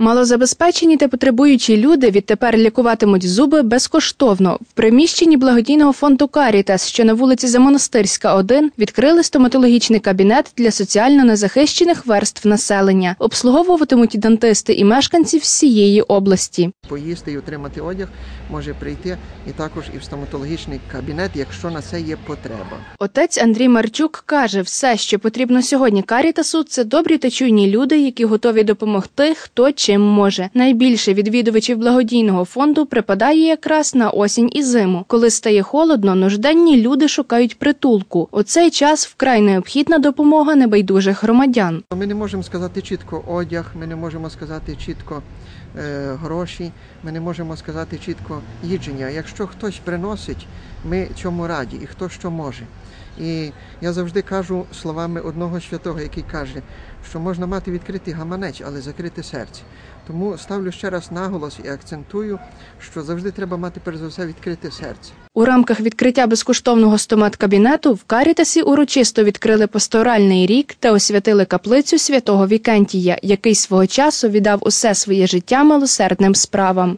Малозабезпечені та потребуючі люди відтепер лікуватимуть зуби безкоштовно. В приміщенні благодійного фонду Карітас, що на вулиці Замонастирська, 1, відкрили стоматологічний кабінет для соціально незахищених верств населення. Обслуговуватимуть дантисти і мешканці всієї області. поїсти і отримати одяг, може прийти і також і в стоматологічний кабінет, якщо на це є потреба. Отець Андрій Марчук каже, все, що потрібно сьогодні Карітасу, це добрі та чуйні люди, які готові допомогти, хто чим може. Найбільше відвідувачів благодійного фонду припадає якраз на осінь і зиму. Коли стає холодно, нужденні люди шукають притулку. У цей час вкрай необхідна допомога небайдужих громадян. Ми не можемо сказати чітко одяг, ми не можемо сказати чітко е, гроші, ми не можемо сказати чітко їдження. Якщо хтось приносить, ми цьому раді, і хто що може. І я завжди кажу словами одного святого, який каже, що можна мати відкритий гаманець, але закрите серце. Тому ставлю ще раз наголос і акцентую, що завжди треба мати перш за все відкрите серце. У рамках відкриття безкоштовного стомат-кабінету в Карітасі урочисто відкрили пасторальний рік та освятили каплицю святого Вікентія, який свого часу віддав усе своє життя милосердним справам.